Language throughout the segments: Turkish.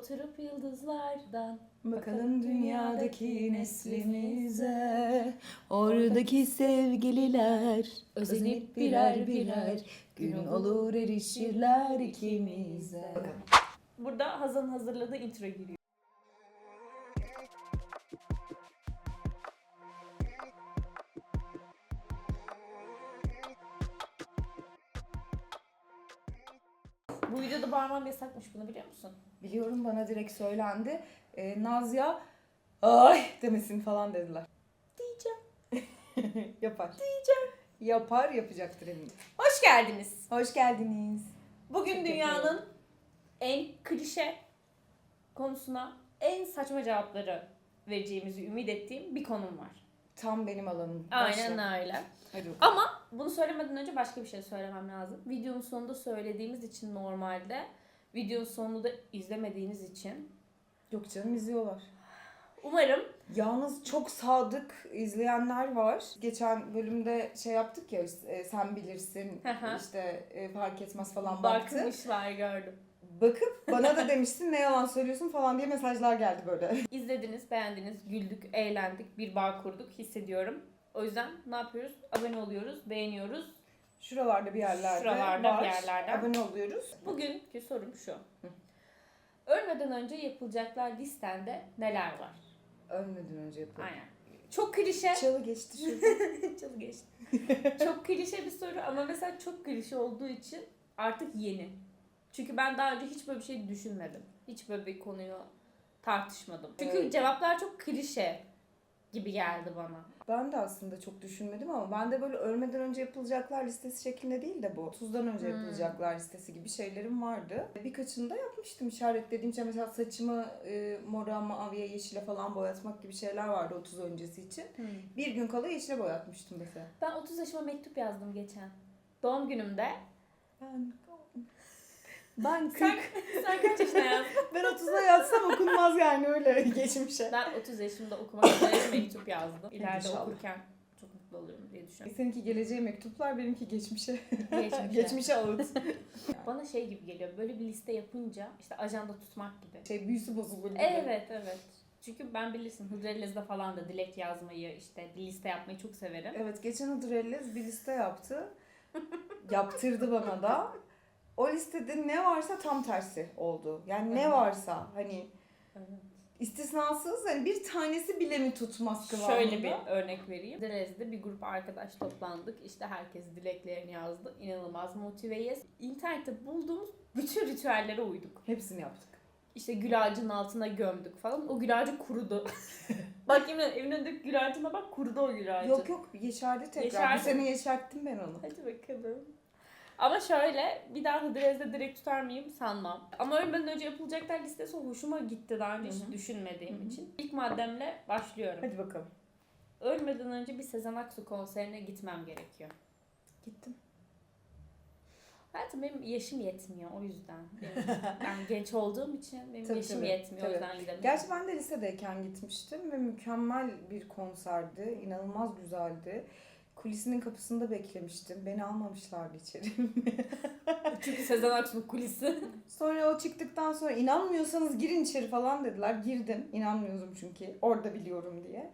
Oturup yıldızlardan Bakalım dünyadaki neslimize Oradaki sevgililer Özenip birer birer Gün olur erişirler ikimize. Burada Hazan'ın hazırladığı intro giriyor. Bu videoda bağırmam yasakmış bunu biliyor musun? Biliyorum bana direkt söylendi ee, Nazya Ay demesin falan dediler Diyeceğim. Yapar Diyeceğim Yapar yapacaktır eminim Hoş geldiniz. Hoş geldiniz Bugün dünyanın en klişe konusuna en saçma cevapları vereceğimizi ümit ettiğim bir konum var. Tam benim alanım Aynen Başla. öyle. Hadi bakalım. Ama bunu söylemeden önce başka bir şey söylemem lazım. Videonun sonunda söylediğimiz için normalde videonun sonunu da izlemediğiniz için Yok canım izliyorlar umarım Yalnız çok sadık izleyenler var. Geçen bölümde şey yaptık ya e, sen bilirsin işte e, fark etmez falan baktı. bakmışlar gördüm. Bakıp bana da demiştin ne yalan söylüyorsun falan diye mesajlar geldi böyle. İzlediniz, beğendiniz, güldük, eğlendik, bir bağ kurduk hissediyorum. O yüzden ne yapıyoruz? Abone oluyoruz, beğeniyoruz. Şuralarda bir yerlerde Şuralarda var. bir yerlerden. Abone oluyoruz. Bugünkü sorum şu. Ölmeden önce yapılacaklar listende neler var? Ölmeden önce yapalım. Aynen. Çok klişe. Çalı geçti şurada. Çok geçti. çok klişe bir soru ama mesela çok klişe olduğu için artık yeni. Çünkü ben daha önce hiç böyle bir şey düşünmedim. Hiç böyle bir konuyu tartışmadım. Çünkü Evet. cevaplar çok klişe gibi geldi bana. ben de aslında çok düşünmedim ama ben de böyle ölmeden önce yapılacaklar listesi şeklinde değil de bu 30'dan önce Hmm. yapılacaklar listesi gibi şeylerim vardı. Birkaçını da yapmıştım işaretlediğim şey mesela saçımı e, mora, maviye, yeşile falan boyatmak gibi şeyler vardı 30 öncesi için. Bir gün kala yeşile boyatmıştım mesela. Ben 30 yaşıma mektup yazdım geçen. Doğum günümde. Ben ben 40. Sen, sen kaç yaşına yazdın? ben 30'da yazsam okunmaz yani öyle geçmişe. Ben 30 yaşımda okumak üzere mektup yazdım. İleride İnşallah. okurken çok mutlu olurum diye düşünüyorum. Seninki geleceğe mektuplar, benimki geçmişe. Geçmişe. geçmişe ağıt. Bana şey gibi geliyor. Böyle bir liste yapınca işte ajanda tutmak gibi. Şey büyüsü bozulur gibi. Evet evet. Çünkü ben bilirsin Hıdrellez'de falan da dilek yazmayı işte liste yapmayı çok severim. Evet geçen Hıdrellez bir liste yaptı. Yaptırdı bana da. O listede ne varsa tam tersi oldu. Yani ne Evet. varsa hani istisnasız hani bir tanesi bile mi tutmaz kıvamında. Şöyle bir örnek vereyim. Hıdrellez'de bir grup arkadaş toplandık. İşte herkes dileklerini yazdı. İnanılmaz motiveyiz. İnternette bulduğumuz bütün ritüellere uyduk. Hepsini yaptık. İşte gül ağacının altına gömdük falan. O gül ağacı kurudu. bak yemin ederim evin önündeki gül ağacına bak kurudu o gül ağacı. Yok yok yeşerdi tekrar. Yeşerdi. Bu sene yeşerttim ben onu. Hadi bakalım. Ama şöyle bir daha Hıdrellez'de direkt tutar mıyım sanmam. Ama ölmeden önce yapılacaklar listesi hoşuma gitti daha önce hiç düşünmediğim Hı hı. için. İlk maddemle başlıyorum. Hadi bakalım. Ölmeden önce bir Sezen Aksu konserine gitmem gerekiyor. Gittim. Hayatım benim yaşım yetmiyor o yüzden. Benim, ben genç olduğum için benim Tabii, yaşım tabii, yetmiyor o tabii. yüzden gidemiyorum. Gerçi ben de lisedeyken gitmiştim ve mükemmel bir konserdi. İnanılmaz güzeldi. Kulisinin kapısında beklemiştim. Beni almamışlardı içeri. Çünkü Sezen Aksu'nun kulisi. Sonra o çıktıktan sonra inanmıyorsanız girin içeri falan dediler. Girdim. İnanmıyordum çünkü. Orada biliyorum diye.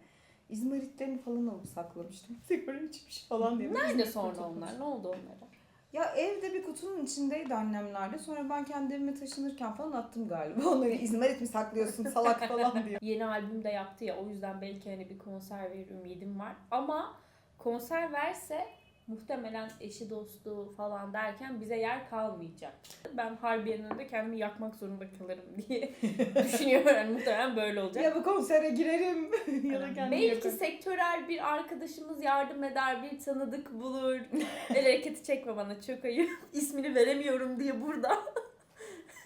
İzmaritlerini falan alıp saklamıştım. Sigara içmiş falan diye. Nerede İzmarit sonra tutmuş. onlar? Ne oldu onlara? Ya evde bir kutunun içindeydi annemlerde. Sonra ben kendi evime taşınırken falan attım galiba. Onları İzmarit mi saklıyorsun salak falan diye. Yeni albüm de yaptı ya o yüzden belki hani bir konser verir ümidim var. Ama konser verse muhtemelen eşi dostu falan derken bize yer kalmayacak. Ben Harbiye'nin önünde kendimi yakmak zorunda kalırım diye düşünüyorum. Yani muhtemelen böyle olacak. ya bu konsere girerim ya da kendimi Belki yakarım. sektörel bir arkadaşımız yardım eder, bir tanıdık bulur. El hareketi çekme bana çok ayıp. İsmini veremiyorum diye burada.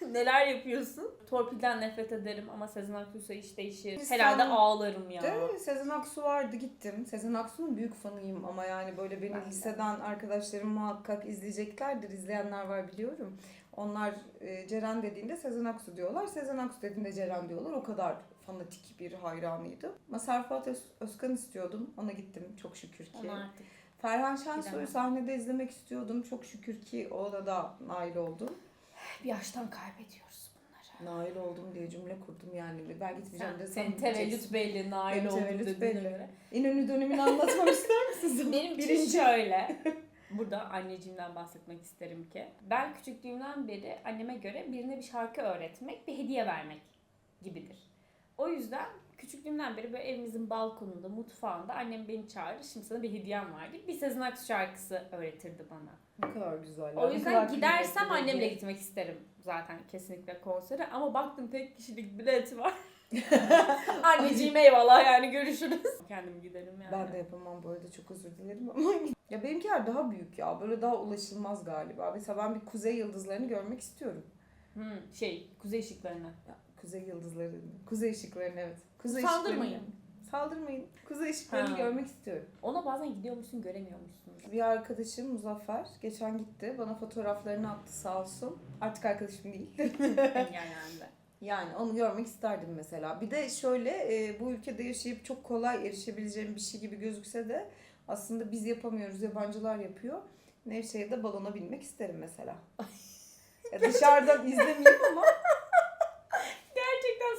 Neler yapıyorsun? Torpilden nefret ederim ama Sezen Aksu'ysa iş değişir. Biz Herhalde sen- ağlarım ya. Değil mi? Sezen Aksu vardı gittim. Sezen Aksu'nun büyük fanıyım ama yani böyle beni Ben de. liseden arkadaşlarım muhakkak izleyeceklerdir. İzleyenler var biliyorum. Onlar e, Ceren dediğinde Sezen Aksu diyorlar. Sezen Aksu dediğinde Ceren diyorlar. O kadar fanatik bir hayranıydım. Fuat Öz- Özkan istiyordum. Ona gittim çok şükür ki. Onu artık. Ferhan Şensoy'u Gidemem. sahnede izlemek istiyordum. Çok şükür ki ona da nail oldum. Bir yaştan kaybediyoruz bunları. Nail oldum diye cümle kurdum yani. Ben gitmeyeceğim Sen, de senin tevellüt belli, nail Benim oldu tevellüt dediğine belli. göre. İnönü dönemini anlatmamı ister misiniz? Benim için şöyle. Burada anneciğimden bahsetmek isterim ki. Ben küçüklüğümden beri anneme göre birine bir şarkı öğretmek bir hediye vermek gibidir. O yüzden küçüklüğümden beri böyle evimizin balkonunda, mutfağında annem beni çağırır. Şimdi sana bir hediyem var gibi bir Sezen Aksu şarkısı öğretirdi bana. Ne kadar güzel. O yüzden gidersem annemle gitmek isterim zaten kesinlikle konsere. Ama baktım tek kişilik bilet var. Anneciğim eyvallah yani görüşürüz. Kendim giderim yani. Ben de yapamam bu arada çok özür dilerim ama. ya benimkiler daha büyük ya. Böyle daha ulaşılmaz galiba. Mesela ben bir kuzey yıldızlarını görmek istiyorum. Hmm, şey kuzey ışıklarını. Ya, kuzey yıldızlarını. Kuzey ışıklarını evet. Kuzey Saldırmayın. ışıklarını- Saldırmayın. Kuzey ışıklarını Ha. görmek istiyorum. Ona bazen gidiyormuşsun göremiyormuşsun. Bir arkadaşım Muzaffer geçen gitti. Bana fotoğraflarını attı sağ olsun. Artık arkadaşım değil. Engellendi. Yani onu görmek isterdim mesela. Bir de şöyle e, bu ülkede yaşayıp çok kolay erişebileceğim bir şey gibi gözükse de aslında biz yapamıyoruz, yabancılar yapıyor. Nevşehir'de balona binmek isterim mesela. Ya dışarıdan izlemeyeyim ama Gerçekten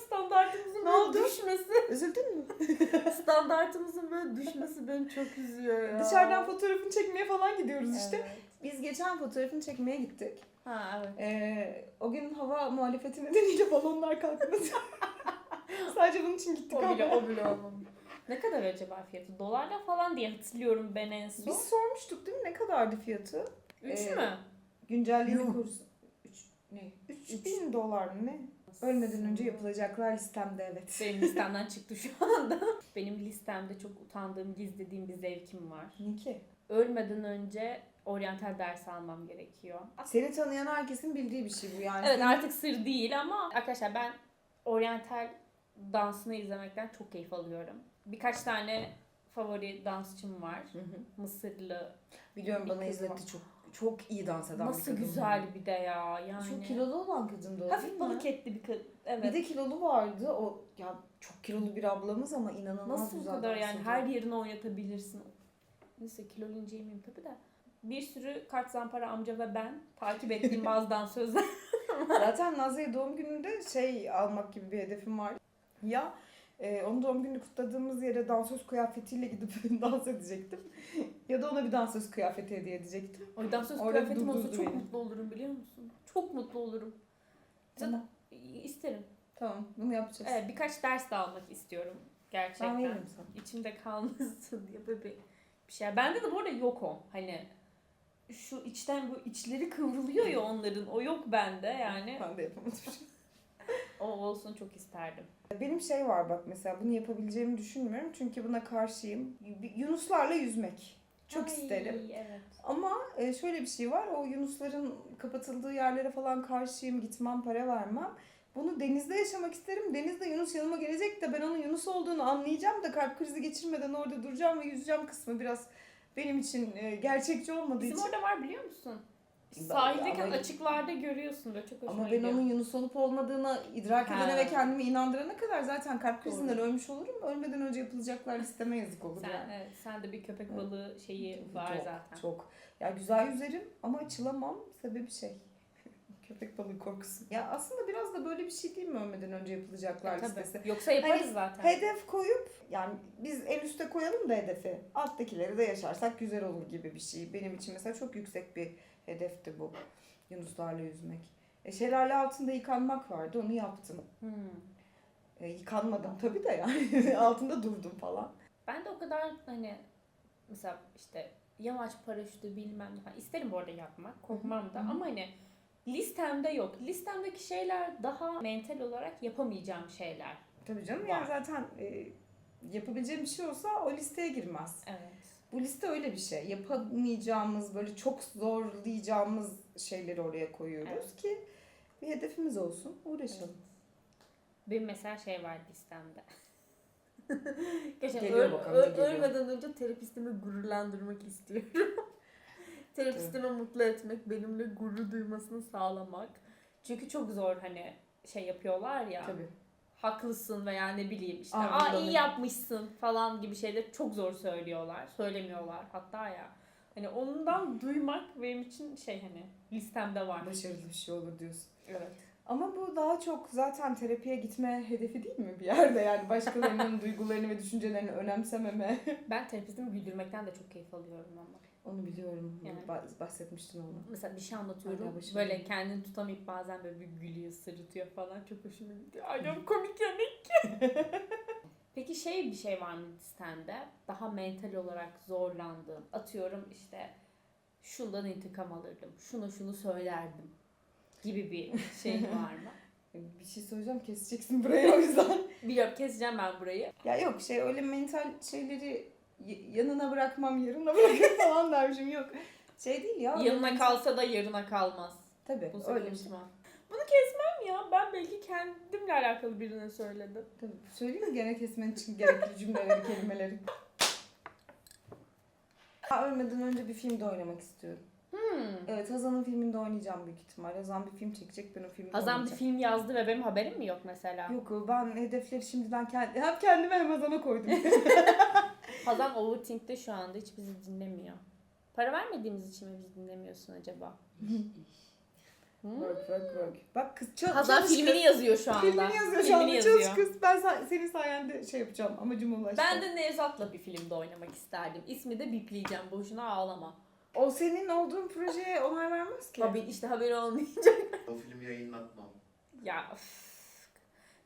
standartımızın Ne böyle oldu? düşmesi, üzüldün mü? standartımızın böyle düşmesi beni çok üzüyor ya. Dışarıdan fotoğrafını çekmeye falan gidiyoruz işte. Evet. Biz geçen fotoğrafını çekmeye gittik. Ha evet. Ee, o gün hava muhalefeti nedeniyle balonlar kalkmadı. Sadece bunun için gittik O ama. bile o bile olmamış. Ne kadar acaba fiyatı? Dolarla falan diye hatırlıyorum ben en son. Biz sormuştuk değil mi? Ne kadardı fiyatı? Üç Ee, mü? Güncelliğini Yuh. korusun. Üç, ne? 3000 dolar mı ne? Ölmeden önce yapılacaklar listemde evet. Benim listemden çıktı şu anda. Benim listemde çok utandığım, gizlediğim bir zevkim var. Ne ki? Ölmeden önce oryantal ders almam gerekiyor. Seni tanıyan herkesin bildiği bir şey bu yani. Evet Senin- artık sır değil ama arkadaşlar ben oryantal dansını izlemekten çok keyif alıyorum. Birkaç tane favori dansçım var. Hı hı. Mısırlı. Biliyorum Bir bana kız izletti var. çok çok iyi dans eden bir Nasıl kadın. güzel bir de ya yani. Çok kilolu olan kadın da o değil Hafif mi? balık etli bir kız. Evet. Bir de kilolu vardı. O ya çok kilolu bir ablamız ama inanılmaz Nasıl bu güzel kadar dans yani ediyor. her yerini oynatabilirsin. Neyse kilolu inceyim tabii de. Bir sürü kart zampara amca ve ben takip ettiğim bazı dansözler. Zaten Nazlı'ya doğum gününde şey almak gibi bir hedefim var. Ya e, onun doğum gününü kutladığımız yere dansöz kıyafetiyle gidip dans edecektim. ya da ona bir dansöz kıyafeti hediye edecektim. O dansöz Orada kıyafetim olsa çok beni. mutlu olurum biliyor musun? Çok mutlu olurum. Tamam. İsterim. Tamam bunu yapacağız. Evet birkaç ders de almak istiyorum. Gerçekten. Ben veririm sana. İçimde kalmasın diye böyle bir, bir şey. Bende de bu arada yok o. Hani şu içten bu içleri kıvrılıyor ya onların. O yok bende yani. Ben de yapamadım. O olsun çok isterdim. Benim şey var bak mesela bunu yapabileceğimi düşünmüyorum. Çünkü buna karşıyım. Yunuslarla yüzmek. Çok Ay, isterim. Evet. Ama e, şöyle bir şey var. O yunusların kapatıldığı yerlere falan karşıyım. Gitmem, para vermem. Bunu denizde yaşamak isterim. Denizde Yunus yanıma gelecek de ben onun Yunus olduğunu anlayacağım da kalp krizi geçirmeden orada duracağım ve yüzeceğim kısmı biraz benim için e, gerçekçi olmadığı Bizim için. orada var biliyor musun? Sahildeyken ama- açıklarda görüyorsun böyle çok hoşuma Ama ben gidiyor. onun Yunus olup olmadığını idrak Ha. edene ve kendimi inandırana kadar zaten kalp krizinden Doğru. ölmüş olurum. Ölmeden önce yapılacaklar listeme yazık olur sen, yani. evet, sen de bir köpek Evet. balığı şeyi var çok, zaten. Çok. Ya güzel yüzerim ama açılamam. Sebebi şey. Köpek balığı korkusu. Ya aslında biraz da böyle bir şey değil mi ölmeden önce yapılacaklar E, tabii. listesi? Yoksa yaparız Hani zaten. Hedef koyup yani biz en üste koyalım da hedefi. Alttakileri de yaşarsak güzel olur gibi bir şey. Benim için mesela çok yüksek bir hedefti bu. Yunuslarla yüzmek. E, şelale altında yıkanmak vardı onu yaptım. Hmm. E, yıkanmadım tabii de yani altında durdum falan. Ben de o kadar hani mesela işte yamaç paraşütü bilmem ne falan isterim bu arada yapmak. Korkmam da ama hani listemde yok. Listemdeki şeyler daha mental olarak yapamayacağım şeyler. Tabii canım Var. yani zaten e, yapabileceğim bir şey olsa o listeye girmez. Evet. Bu liste öyle bir şey. Yapamayacağımız, böyle çok zorlayacağımız şeyleri oraya koyuyoruz Evet. ki bir hedefimiz olsun, uğraşalım. Benim mesela şey var listemde. Geçen öl- bakalım, öl- ölmeden önce terapistimi gururlandırmak istiyorum. Terapistimi mutlu etmek, benimle gurur duymasını sağlamak. Çünkü çok zor hani şey yapıyorlar ya. Tabii. haklısın veya ne bileyim işte Aa, aa iyi yapmışsın falan gibi şeyleri çok zor söylüyorlar. Söylemiyorlar hatta ya. Hani ondan duymak benim için şey hani listemde var. Başarılı bir şey olur diyorsun. Evet. Ama bu daha çok zaten terapiye gitme hedefi değil mi bir yerde yani başkalarının duygularını ve düşüncelerini önemsememe. Ben terapistimi güldürmekten de çok keyif alıyorum ama. Onu biliyorum. Yani. Ba- bahsetmiştin onu. Mesela bir şey anlatıyorum. başım Böyle kendini tutamayıp bazen böyle bir gülüyor, sırıtıyor falan. Çok hoşuma gidiyor. Ay ya komik yemek. Peki şey bir şey var mı listende? Daha mental olarak zorlandığın. Atıyorum işte şundan intikam alırdım. Şunu şunu söylerdim. Gibi bir şey var mı? Bir şey söyleyeceğim keseceksin burayı o yüzden. Biliyorum keseceğim ben burayı. ya yok şey öyle mental şeyleri yanına bırakmam yarına bırakırım falan dermişim yok. Şey değil ya. Yanına kalsa da yarına kalmaz. Tabii Bu öyle bir şey. Bunu kesmem ya. Ben belki kendimle alakalı birine söyledim. Tabii. Söyleyeyim mi gene kesmen için gerekli cümleleri, kelimeleri? Ha, ölmeden önce bir filmde oynamak istiyorum. Hmm. Evet Hazan'ın filminde oynayacağım büyük ihtimal. Hazan bir film çekecek ben o filmde Hazan bir film yazdı ve benim haberim mi yok mesela? Yok ben hedefleri şimdiden kendi, hem kendime hem Hazan'a koydum. Hazan Overthink'te şu anda hiç bizi dinlemiyor. Para vermediğimiz için mi bizi dinlemiyorsun acaba? Hmm? work work work. Bak kız çal, Hazan çalış filmini kız. yazıyor şu anda. Filmini yazıyor şu Filmini anda yazıyor. çalış kız. Ben sa- senin sayende şey yapacağım amacıma ulaştım. Ben de Nevzat'la bir filmde oynamak isterdim. İsmi de bipleyeceğim. Boşuna ağlama. O senin olduğun projeye onay vermez ki. Tabii işte haberi olmayacak. O filmi yayınlatmam. Ya üf.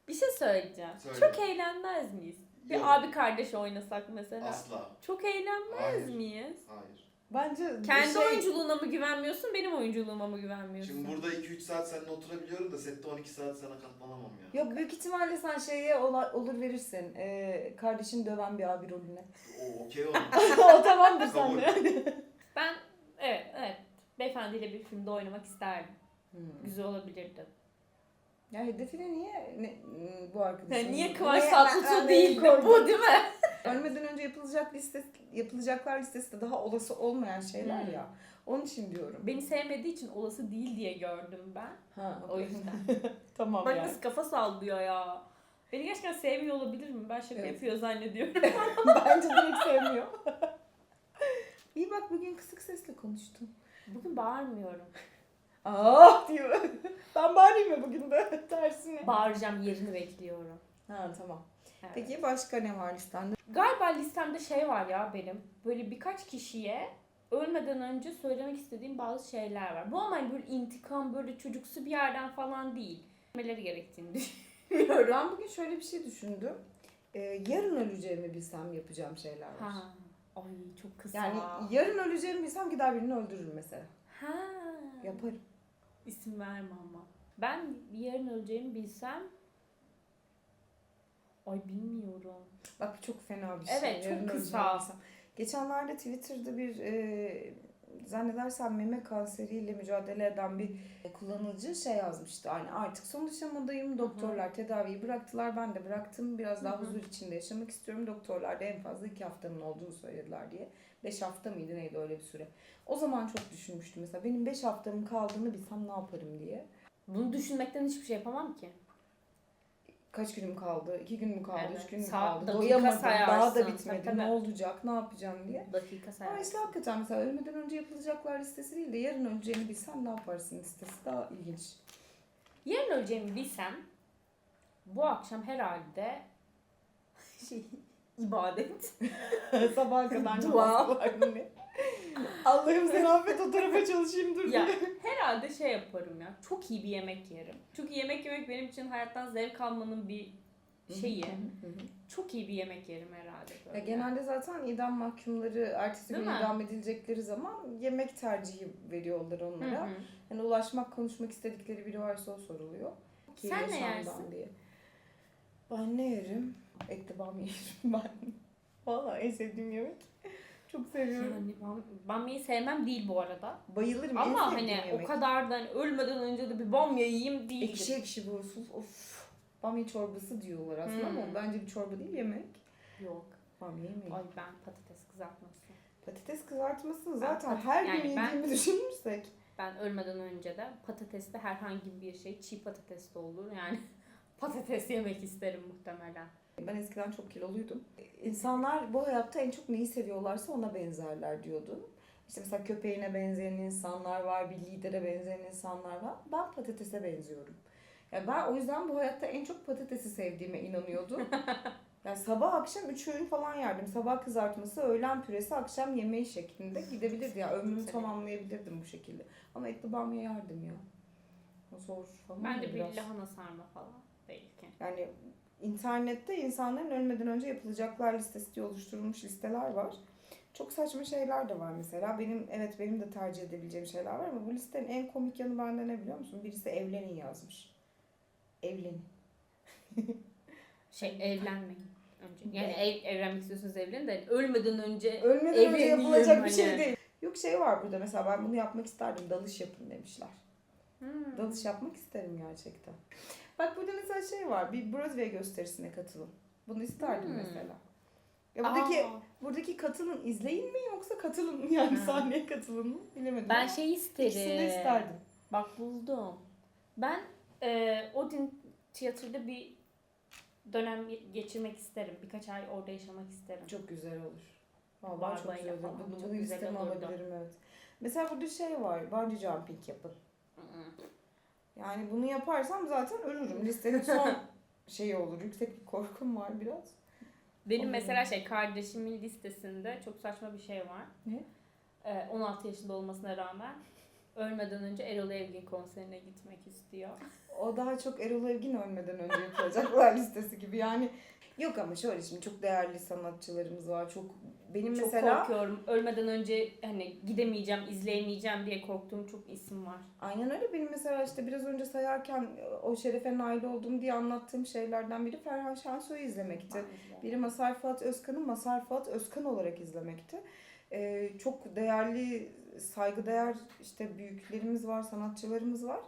Bir şey söyleyeceğim. Söyle. Çok eğlenmez miyiz? Bir Yok. abi kardeş oynasak mesela. Asla. Çok eğlenmez Hayır. miyiz? Hayır. Bence Kendi şey, oyunculuğuna mı güvenmiyorsun, benim oyunculuğuma mı güvenmiyorsun? Şimdi burada 2-3 saat seninle oturabiliyorum da sette 12 saat sana katlanamam ya. Yok büyük ihtimalle sen şeye ola- olur verirsin. Ee, kardeşini döven bir abi rolüne. O okey oldu. o tamamdır Kabul. sende. Ben evet evet beyefendiyle bir filmde oynamak isterdim. Hmm. Güzel olabilirdi. Ya hedefine niye ne, bu arkadaşın? Yani niye Kıvanç Tatlıtuğ değil ben- bu değil mi? Ölmeden önce yapılacak liste yapılacaklar listesi de daha olası olmayan şeyler Hmm. ya. Onun için diyorum. Beni sevmediği için olası değil diye gördüm ben. Ha, O yüzden. tamam Bak yani. nasıl kafa sallıyor ya. Beni gerçekten sevmiyor olabilir mi? Ben şaka Evet. yapıyor zannediyorum. Bence direkt sevmiyor. İyi bak bugün kısık sesle konuştun. Bugün bağırmıyorum. Ah diyor. ben bağırayım mı bugün de tersine? Bağıracağım yerini bekliyorum. ha tamam. Evet. Peki başka ne var listende? Galiba listemde şey var ya benim. Böyle birkaç kişiye ölmeden önce söylemek istediğim bazı şeyler var. Bu ama böyle intikam böyle çocuksu bir yerden falan değil. Bilmeleri gerektiğini düşünüyorum. Ben bugün şöyle bir şey düşündüm. Ee, yarın öleceğimi bilsem yapacağım şeyler var. Ha. Ay çok kısa. Yani yarın öleceğimi bilsem gider birini öldürürüm mesela. ha. Yaparım. İsim verme ama. Ben yarın öleceğimi bilsem Ay bilmiyorum. Bak çok fena bir şey. Evet, çok Yarın kısa. öleceğimi bilsem. Geçenlerde Twitter'da bir e, zannedersem meme kanseriyle mücadele eden bir kullanıcı şey yazmıştı. Yani artık son aşamadayım. Doktorlar tedaviyi bıraktılar. Ben de bıraktım. Biraz daha Hı hı. huzur içinde yaşamak istiyorum. Doktorlar da en fazla iki haftanın olduğunu söylediler diye. Beş hafta mıydı neydi öyle bir süre. O zaman çok düşünmüştüm mesela. Benim beş haftamın kaldığını bilsem ne yaparım diye. Bunu düşünmekten hiçbir şey yapamam ki. Kaç günüm kaldı? iki gün mü kaldı? Evet. Üç gün mü Sa- kaldı? Doyamadım. Daha da bitmedi. Tabii. Ne olacak? Ne yapacağım diye. Dakika Ama sayarsın. işte hakikaten mesela ölmeden önce yapılacaklar listesi değil de yarın öleceğini bilsen ne yaparsın listesi daha ilginç. Yarın öleceğimi bilsem bu akşam herhalde şey ibadet. Sabaha kadar Dua. namaz. Allah'ım sen affet o tarafa çalışayım dur ya herhalde şey yaparım ya. Çok iyi bir yemek yerim. Çünkü yemek yemek benim için hayattan zevk almanın bir şeyi. Hı hı hı. Çok iyi bir yemek yerim herhalde böyle. Ya genelde zaten idam mahkumları ertesi Değil gün mi? idam edilecekleri zaman yemek tercihi veriyorlar Hı onlara. hı. Hani ulaşmak, konuşmak istedikleri biri varsa o soruluyor. Ki Sen ne yaşamdan yersin? Diye. Ben ne yerim? Etli bam yerim ben. Vallahi en sevdiğim yemek. Çok seviyorum. Yani bam, bamyayı sevmem değil bu arada. Bayılırım. en Ama sevdiğim hani yemek. o kadar da hani ölmeden önce de bir bamya yiyeyim değildir. Ekşi ekşi bu sus of. Bamya çorbası diyorlar aslında Hmm. ama bence bir çorba değil yemek. Yok. Bamya yemeği. Ay ben patates kızartması. Patates kızartmasını Ben zaten pat- her yani gün ben- yediğimi düşünürsek. Ben ölmeden önce de patatesli herhangi bir şey çiğ patates de olur. Yani patates yemek isterim muhtemelen. Ben eskiden çok kiloluydum. İnsanlar bu hayatta en çok neyi seviyorlarsa ona benzerler diyordu. İşte mesela köpeğine benzeyen insanlar var, bir lidere benzeyen insanlar var. Ben patatese benziyorum. Ya ben o yüzden bu hayatta en çok patatesi sevdiğime inanıyordum. yani sabah akşam üç öğün falan yerdim. Sabah kızartması, öğlen püresi, akşam yemeği şeklinde gidebilirdi. Ya ömrümü Tabii. tamamlayabilirdim bu şekilde. Ama etli bamya yerdim ya. O zor falan. Ben de bir biraz. lahana sarma falan belki. Yani internette insanların ölmeden önce yapılacaklar listesi diye oluşturulmuş listeler var. Çok saçma şeyler de var mesela. Benim evet benim de tercih edebileceğim şeyler var ama bu listenin en komik yanı bende ne biliyor musun? Birisi evlenin yazmış. Evlenin. Şey evlenmeyin önce. Yani ev, evlenmek istiyorsanız evlenin de ölmeden önce Ölmeden önce Evleneyim yapılacak bir hani. şey değil. Yok şey var burada mesela ben bunu yapmak isterdim. Dalış yapın demişler. Hmm. Dalış yapmak isterim gerçekten. Bak burada mesela şey var. Bir Broadway gösterisine katılın. Bunu isterdim Hmm. mesela. Ya buradaki Aa, buradaki katılın izleyin mi yoksa katılın mı yani sahneye katılın mı bilemedim. ben şey ikisini isterim. isterdim. Bak buldum. Ben e, Odin tiyatroda bir dönem geçirmek isterim. Birkaç ay orada yaşamak isterim. Çok güzel olur. Vallahi çok güzel olur. Bunu, bunu güzel alabilirim evet. Mesela burada şey var. Bungee jumping yapın. Yani bunu yaparsam zaten ölürüm. Listenin son şeyi olur. Yüksek bir korkum var biraz. Benim Olur. mesela şey kardeşimin listesinde çok saçma bir şey var. Ne? E, 16 yaşında olmasına rağmen ölmeden önce Erol Evgin konserine gitmek istiyor. O daha çok Erol Evgin ölmeden önce yapılacaklar listesi gibi. Yani yok ama şöyle şimdi çok değerli sanatçılarımız var. Çok benim Çok mesela korkuyorum. Ölmeden önce hani gidemeyeceğim, izleyemeyeceğim diye korktuğum çok isim var. Aynen öyle. Benim mesela işte biraz önce sayarken o şerefe nail oldum diye anlattığım şeylerden biri Ferhan Şensoy'u izlemekti. Biri Masar Fuat Özkan'ı Masar Fuat Özkan olarak izlemekti. Ee, çok değerli, saygıdeğer işte büyüklerimiz var, sanatçılarımız var.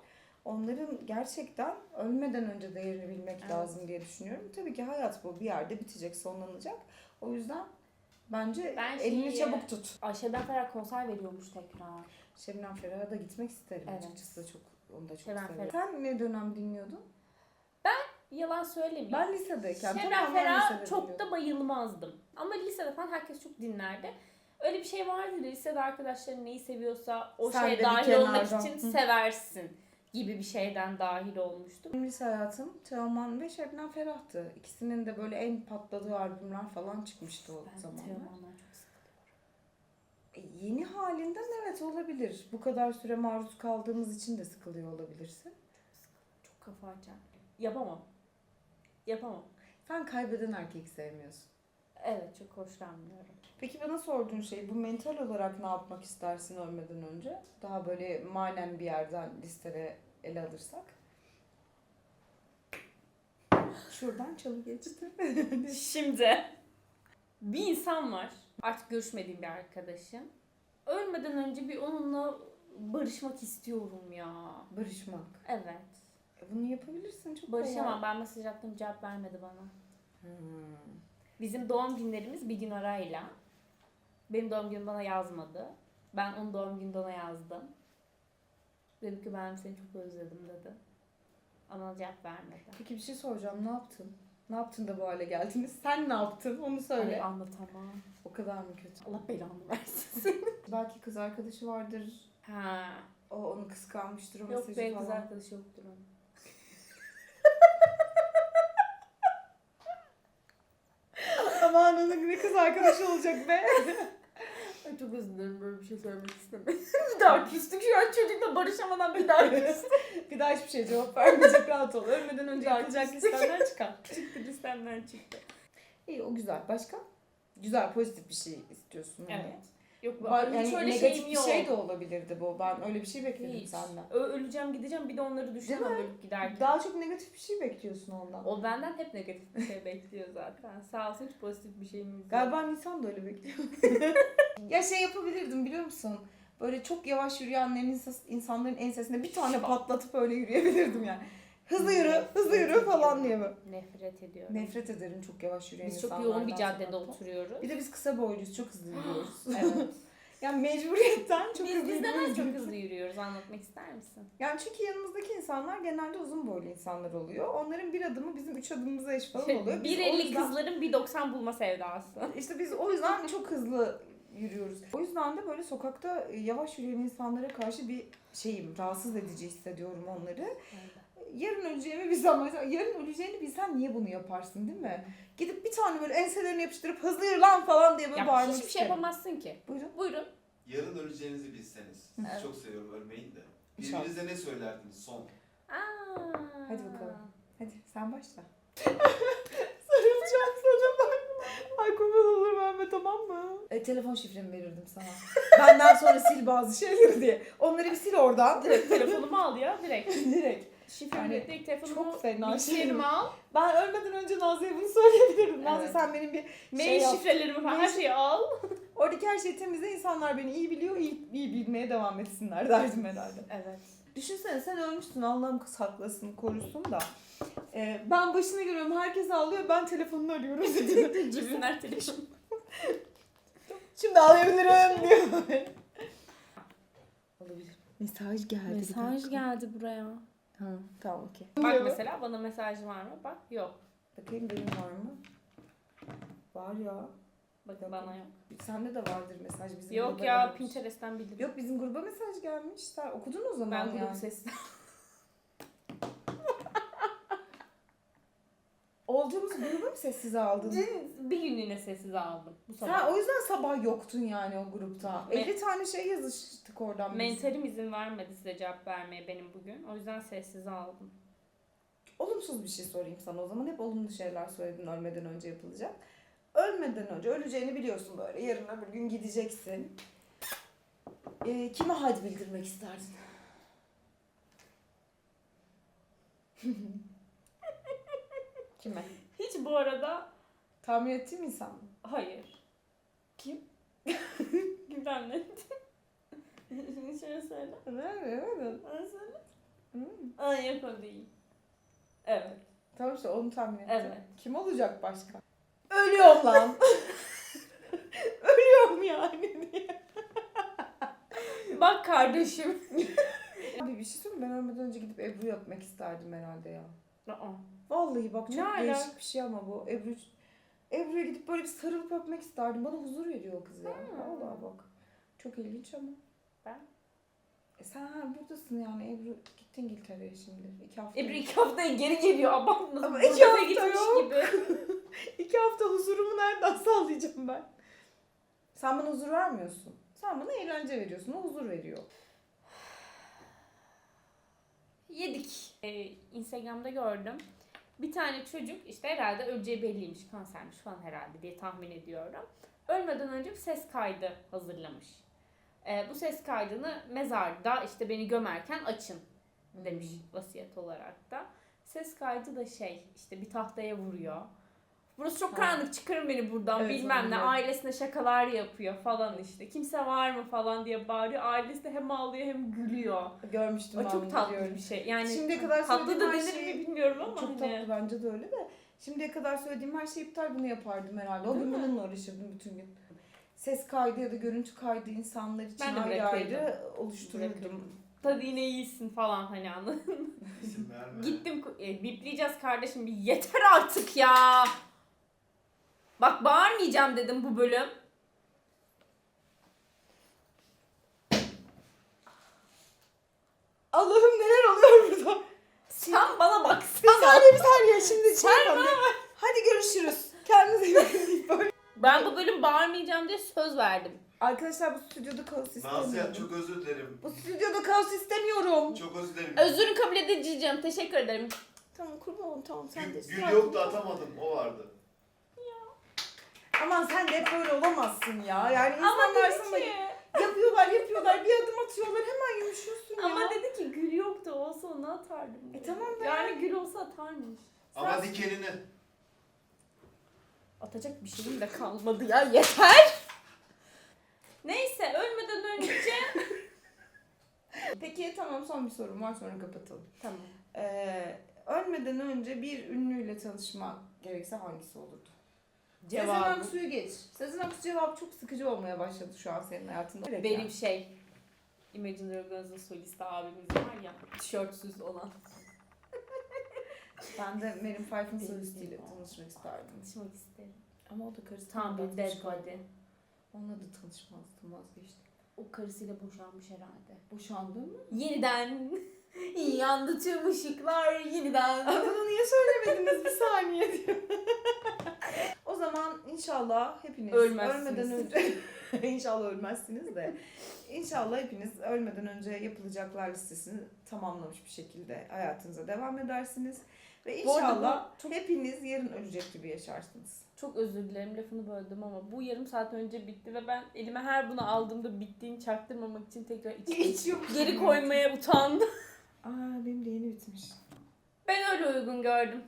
Onların gerçekten ölmeden önce değerini bilmek Evet. lazım diye düşünüyorum. Tabii ki hayat bu bir yerde bitecek, sonlanacak. O yüzden bence Ben elini şeyi- çabuk tut. Ayşe Ferah konser veriyormuş tekrar. Şebnem Ferah'a da gitmek isterim Evet. açıkçası çok onu da çok Şebnem severim. Sen ne dönem dinliyordun? Yalan söylemeyeyim. Ben lisedeyken Şebnem Ferah çok dinliyordum. da bayılmazdım. Ama lisede falan herkes çok dinlerdi. Öyle bir şey vardı lisede arkadaşların neyi seviyorsa o Sen şeye dahil olmak için Hı. seversin gibi bir şeyden dahil olmuştum. Benim lise hayatım Teoman ve Şebnem Ferah'tı. İkisinin de böyle en patladığı albümler falan çıkmıştı o Ben zamanlar. Teoman'dan çok sıkıldım. E, Yeni halinden evet olabilir. Bu kadar süre maruz kaldığımız için de sıkılıyor olabilirsin. Çok kafa açar. Yapamam. Yapamam. Sen kaybeden erkek sevmiyorsun. Evet çok hoşlanmıyorum. Peki bana sorduğun şey bu mental olarak ne yapmak istersin ölmeden önce? Daha böyle manen bir yerden listede ele alırsak. Şuradan çalı geçti. Şimdi bir insan var. Artık görüşmediğim bir arkadaşım. Ölmeden önce bir onunla barışmak istiyorum ya. Barışmak. Evet. E, Bunu yapabilirsin çok Barışamam. Ben mesaj attım cevap vermedi bana. kolay. Hmm. Bizim doğum günlerimiz bir gün arayla. Benim doğum günüm bana yazmadı. Ben onun doğum gününde ona yazdım. Dedim ki ben seni çok özledim dedi. Ama cevap vermedi. Peki bir şey soracağım. Ne yaptın? Ne yaptın da bu hale geldiniz? Sen ne yaptın? Onu söyle. Ay anlatamam. O kadar mı kötü? Allah belanı versin. Belki kız arkadaşı vardır. ha. O onu kıskanmıştır o Yok mesajı be falan. kız arkadaşı yoktur onun. Aman onun ne kız arkadaşı olacak be. Ay çok özür dilerim böyle bir şey söylemek istemedim. bir daha küstük şu an çocukla barışamadan bir daha küstük. bir daha hiçbir şey cevap vermeyecek rahat ol. Ölmeden önce yapılacak küstük. listeler çıkar. çıktı listemden çıktı. İyi o güzel. Başka? Güzel pozitif bir şey istiyorsun. Evet. Yok benim yani şöyle negatif şeyim bir yok. şey de olabilirdi bu. Ben öyle bir şey bekledim Hiç. senden. Ö- öleceğim gideceğim bir de onları düşünemem ölüp giderken. Daha çok negatif bir şey bekliyorsun ondan. O benden hep negatif bir şey bekliyor zaten. Sağ olsun hiç pozitif bir şeyimiz yok. Galiba Nisan da öyle bekliyor. ya şey yapabilirdim biliyor musun? Böyle çok yavaş yürüyenlerin ins- insanların ensesine bir tane patlatıp öyle yürüyebilirdim yani. Hızlı yürü, hızlı yürü falan diye mi? Nefret ediyorum. Nefret ederim çok yavaş yürüyen Biz çok yoğun bir caddede sokakta. oturuyoruz. Bir de biz kısa boyluyuz, çok hızlı yürüyoruz. evet. yani mecburiyetten çok biz hızlı biz yürüyoruz. çok hızlı yürüyoruz anlatmak ister misin? Yani çünkü yanımızdaki insanlar genelde uzun boylu insanlar oluyor. Onların bir adımı bizim üç adımımıza eş falan oluyor. Biz o 1.50 yüzden- kızların 1.90 bulma sevdası. İşte biz o yüzden çok hızlı yürüyoruz. O yüzden de böyle sokakta yavaş yürüyen insanlara karşı bir şeyim, rahatsız edici hissediyorum onları. Yarın öleceğimi bilsem mesela yarın öleceğini bilsen niye bunu yaparsın değil mi? Gidip bir tane böyle enselerini yapıştırıp hızlı yürü lan falan diye böyle Ya bağırmak hiçbir şey isterim. yapamazsın ki. Buyurun. Buyurun. Yarın öleceğinizi bilseniz. Sizi Evet. çok seviyorum ölmeyin de. Birbirinize ne söylerdiniz son? Aa. Hadi bakalım. Hadi sen başla. Sarılacağım sana bak. Ay kurban olurum Mehmet tamam mı? E, telefon şifremi verirdim sana. Benden sonra sil bazı şeyleri diye. Onları bir sil oradan. Direkt telefonumu al ya direkt. Direkt. Şifremi Yani direkt telefonumu çok fena bilgisayarımı al. Ben ölmeden önce Nazlı'ya bunu söyleyebilirdim. Nazlı Evet. sen benim bir Mail şey şifrelerimi falan her şeyi al. Oradaki her şeyi temizle insanlar beni iyi biliyor, iyi, iyi bilmeye devam etsinler derdim herhalde. Evet. Düşünsene sen ölmüşsün Allah'ım saklasın korusun da. Ee, ben başına geliyorum herkes ağlıyor ben telefonunu arıyorum. Cibimler telefon. Şimdi ağlayabilirim diyor. Olabilir. Mesaj geldi. Mesaj geldi buraya. Ha, tamam okey. Bak mesela bana mesaj var mı? Bak yok. Bakayım benim var mı? Var ya. Bak Yok. bana yok. Sende de vardır mesaj bizim Yok gruba ya gelmiş. Pinterest'ten bildim. Yok bizim gruba mesaj gelmiş. Sen okudun o zaman ben yani. grubu sesli. Olduğumuz grubu mu sessize aldın? Dün bir günlüğüne sessiz aldım bu Sen sabah. o yüzden sabah yoktun yani o grupta. Me- 50 tane şey yazıştık oradan biz. Mentalim izin vermedi size cevap vermeye benim bugün. O yüzden sessiz aldım. Olumsuz bir şey sorayım sana o zaman. Hep olumlu şeyler söyledin ölmeden önce yapılacak. Ölmeden önce öleceğini biliyorsun böyle. Yarın öbür gün gideceksin. Ee, kime had bildirmek isterdin? kime? Hiç bu arada Tahmin ettiğim insan mı? hayır. Kim? Güven net. Şöyle söyle. Evet, evet. Öyle söyle. Hmm. Ay yok o değil. Evet. Tamam işte onu tahmin ettim. Evet. Kim olacak başka? Ölüyorum lan. Ölüyorum yani diye. Bak kardeşim. Abi bir şey söyleyeyim mi? ben ölmeden önce gidip Ebru'yu öpmek isterdim herhalde ya. Aa. Vallahi bak çok Ne değişik bir şey ama bu. Ebru Ebru'ya gidip böyle bir sarılıp öpmek isterdim. Bana huzur veriyor o kız ya. Hmm. Vallahi bak. Çok ilginç ama. Ben? E sen ha, buradasın yani Ebru gitti İngiltere'ye şimdi. İki hafta. Ebru iki haftaya geri geliyor. Aman nasıl Ama Ama iki hafta gitmiş yok. gibi. İki hafta huzurumu nereden sağlayacağım ben? Sen bana huzur vermiyorsun. Sen bana eğlence veriyorsun. O huzur veriyor. Yedik. Ee, Instagram'da gördüm. Bir tane çocuk işte herhalde öleceği belliymiş, kansermiş falan herhalde diye tahmin ediyorum. Ölmeden önce bir ses kaydı hazırlamış. Ee, bu ses kaydını mezarda işte beni gömerken açın demiş vasiyet olarak da. Ses kaydı da şey işte bir tahtaya vuruyor. Burası çok karanlık çıkarın beni buradan Evet, bilmem ne ailesine şakalar yapıyor falan işte. Kimse var mı falan diye bağırıyor. Ailesi de hem ağlıyor hem gülüyor. Görmüştüm O ben çok bunu, tatlı biliyorum. bir şey. Yani Şimdiye kadar tatlı söylediğim da her denir şeyi- mi bilmiyorum ama Çok hani. tatlı bence de öyle de. Şimdiye kadar söylediğim her şey iptal bunu yapardım herhalde. O Değil gün mi? bununla uğraşırdım bütün gün. Ses kaydı ya da görüntü kaydı insanlar için Ben de ayrı bırakırdım. ayrı oluştururdum. Bırakırdım. Tadı yine iyisin falan hani anladın. İsim verme. Gittim e, bipleyeceğiz kardeşim bir yeter artık ya. Bak bağırmayacağım dedim bu bölüm. Allah'ım neler oluyor burada? Sen bana Bir baksana. saniye bir saniye şimdi şey yapalım. Hadi görüşürüz. Kendinize iyi bakın böyle. Ben bu bölüm bağırmayacağım diye söz verdim. Arkadaşlar bu stüdyoda kaos Nasihat istemiyorum. çok özür dilerim. Bu stüdyoda kaos istemiyorum. Çok özür dilerim. Özürü kabul edeceğim. Teşekkür ederim. Tamam kurban olayım tamam sen de. Gül, gül yoktu atamadım o vardı. Aman sen de hep böyle olamazsın ya. Yani Ama insanlar dedi sana ki. yapıyorlar yapıyorlar bir adım atıyorlar hemen yumuşuyorsun ya. Ama dedi ki gül yoktu olsa onu atardım. E dedi. tamam be. Yani gül olsa atarmış. Ama Sen- dikenini. Atacak bir şeyim de kalmadı ya yeter. Neyse ölmeden önce Peki tamam son bir sorum var sonra kapatalım. tamam. Ee, ölmeden önce bir ünlüyle tanışmak gerekse hangisi olurdu? Sezen Cevabı Aksu'yu geç. Sezen Aksu cevabı çok sıkıcı olmaya başladı şu an senin hayatında. Evet benim yani. şey Imagine Dragons'ın solisti abimiz var ya tişörtsüz olan. Ben de Merin Benim solistiyle tanışmak isterdim. Tanışmak isterim. Ama o da karısı. Tam bir dead body. Onunla da tanışmazdım vazgeçtim. O karısıyla boşanmış herhalde. Boşandı mı? Yeniden Yandı tüm ışıklar yeniden. Bunu niye söylemediniz bir saniye diyor. o zaman inşallah hepiniz Ölmezsiniz. ölmeden önce inşallah ölmezsiniz de inşallah hepiniz ölmeden önce yapılacaklar listesini tamamlamış bir şekilde hayatınıza devam edersiniz ve Bu arada inşallah bu çok- hepiniz yarın ölecek gibi yaşarsınız. Çok özür dilerim lafını böldüm ama bu yarım saat önce bitti ve ben elime her bunu aldığımda bittiğini çaktırmamak için tekrar içtim. Geri koymaya utandım. Aa benim de yeni bitmiş. Ben öyle uygun gördüm.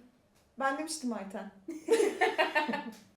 Ben demiştim Ayten.